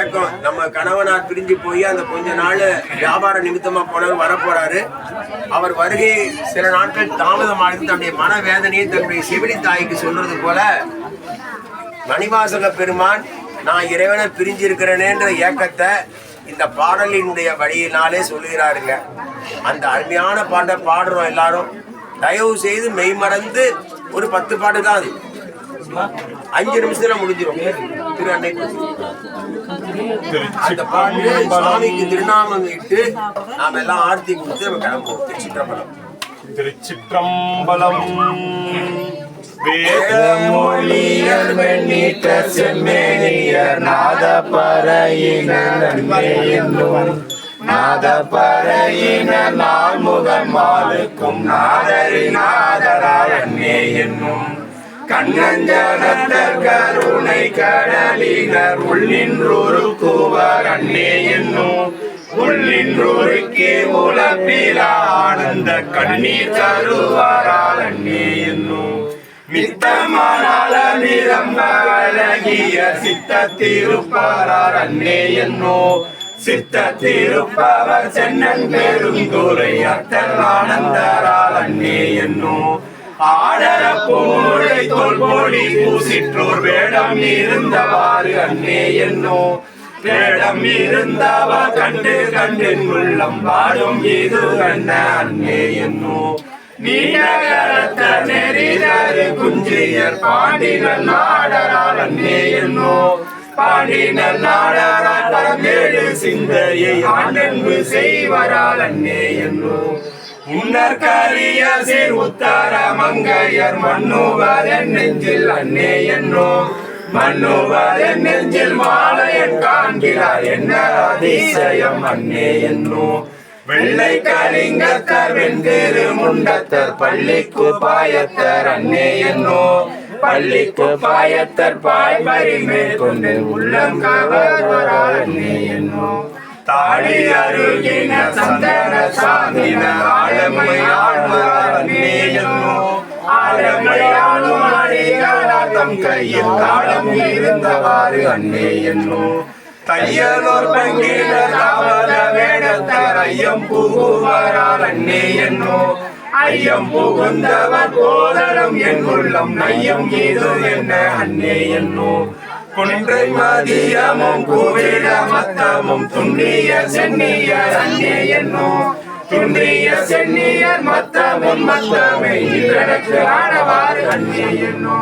ஏக்கம் நம்ம கணவனார் பிரிஞ்சு போய் அந்த கொஞ்ச நாள் வியாபார நிமித்தமா போனவர் வரப்போறாரு. அவர் வருகை சில நாட்கள் தாமதமானது தன்னுடைய மனவேதனையை தன்னுடைய செவிலி தாய்க்கு சொல்றது போல மணிவாசக பெருமான் நான் இறைவனை பிரிஞ்சிருக்கிறேனேன்ற ஏக்கத்தை இந்த பாடலினுடைய வழியினாலே சொல்லுகிறாருங்க. அந்த அருமையான பாட்டை பாடுறோம் எல்லாரும். தயவு செய்து மெய்மறந்து ஒரு பத்து பாட்டு தான். அது அஞ்சு நிமிஷத்துல முடிஞ்சிடும் திரு அன்னை அந்த பாட்டு சுவாமிக்கு திருநாமம் இட்டு நாம எல்லாம் ஆர்த்தி கொடுத்து நம்ம கிளம்புவோம். திருச்சிற்றம்பலம். திருச்சிற்றம்பலம். மொழியர் வெண்ணீற்ற செம்மேனியர் நாத பறையினர் என்னும் நாத பறையினர் நாள் முகன் மாலுக்கும் நாதரி நாதராய் அன்னே என்னும் கண்ணஞ்சனத்தர் கருணை கடலினர். உள்ளின்றொரு கூவர் அண்ணே என்னும். உள்ளின்றோருக்கே உலப்பில ஆனந்த கண்ணீர் தருவாரால் அண்ணே என்னும். மித்தமானால நிறம் அழகிய சித்த திருப்பாரார் அன்னே என்னோ சித்த திருப்பவர் சென்னன் பெருந்துரை அத்தல் ஆனந்தரால் அண்ணே என்னோ ஆடர பூமுழை தோல்போடி பூசிற்றோர் வேடம் இருந்தவாறு அன்னே என்னோ. வேடம் இருந்தவ கண்டு கண்டு உள்ளம் பாடும் இது என்ன அன்னே என்னோ. நீடகரத்த நெறிதரு குஞ்சியர் பாண்டின நாடரால் அன்னே என்னோ. பாண்டின நாடரால் பரமேழு சிந்தையை ஆண்டன்பு செய்வரால் அன்னே என்னோ. முன்னர் கரிய சீர் உத்தர மங்கையர் மன்னுவதன் நெஞ்சில் அன்னே என்னோ மன்னுவதன் நெஞ்சில் மாலையன் காண்கிறார். என்ன அதிசயம்? அன்னே என்னோ வெள்ளை கலிங்கத்தர் வெண்திரு முண்டத்தர் பள்ளிக்கு பாயத்தர் அன்னே என்னோ பள்ளிக்கு பாயத்தர் பாய் மறி மேற்கொண்டு உள்ளம் கவர்வரால் அன்னே என்னோ தாடி அருகின சந்தன சாந்தின ஆழமை ஆழமையாளும் அடிகாலம் கையில் காலம் இருந்தவாறு அண்ணே என்னோ. தையலோர் பங்கிலர் தாவர வேடத்தர் ஐயம் புகுவரால் அண்ணே என்னோ. ஐயம் புகுந்தவர் போதரும் என் உள்ளம் நையம் இது என்ன அண்ணே என்னோ. கொன்றை மதியமும் கூவிட மத்தமும் துண்டிய சென்னியர் அன்னே துண்டிய சென்னியர் மத்தமும் மத்தமே இன்றனக்கு ஆனவாறு அன்னே என்னோ?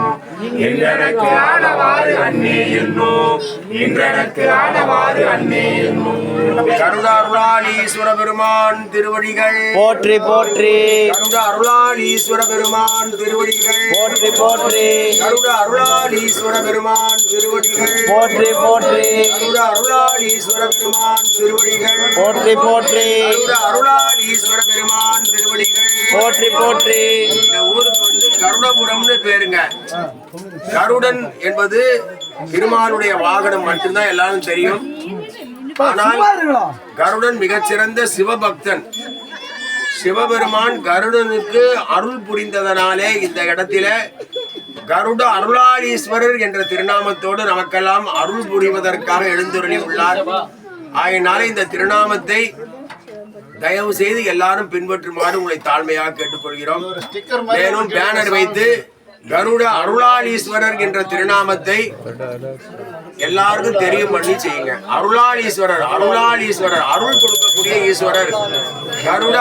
இன்றனக்கு ஆனவாறு அன்னே என்னோ? இன்றனக்கு ஆனவாறு அன்னே என்னோ? கருடாருளாளீஸ்வர பெருமான் திருவடிகள். போற்றி போற்றி. கருட அருளாளீஸ்வர பெருமான் திருவடிகள். போற்றி போற்றி. கருட அருளாளீஸ்வர பெருமான் திருவடிகள். போற்றி போற்றி. கருட அருளாளீஸ்வர பெருமான் திருவடிகள். போற்றி போற்றி. கருட அருளாளீஸ்வர பெருமான் திருவடிகள். போற்றி போற்றி. இந்த ஊருக்கு வந்து கருடபுரம்னு பேருங்க. கருடன் என்பது திருமாலுடைய வாகனம் மட்டும்தான் எல்லாரும் தெரியும். ஆனால் கருடன் மிகச்சிறந்த சிவபக்தன். சிவபெருமான் கருடனுக்கு அருள் புரிந்ததனாலே இந்த இடத்தில கருட அருளாளீஸ்வரர் என்ற திருநாமத்தோடு நமக்கெல்லாம் அருள் புரிவதற்காக எழுந்துருளி உள்ளார். ஆகையினால இந்த திருநாமத்தை தயவு செய்து எல்லாரும் பின்பற்றுமாறு உங்களை தாழ்மையாக கேட்டுக்கொள்கிறோம். மேலும் பேனர் வைத்து கருட அருளாளீஸ்வரர் என்ற திருநாமத்தை எல்லாருக்கும் தெரியும் பண்ணி செய்யுங்க. அருளாளீஸ்வரர் அருளாளீஸ்வரர் அருள் கொடுக்கக்கூடிய ஈஸ்வரர். கருட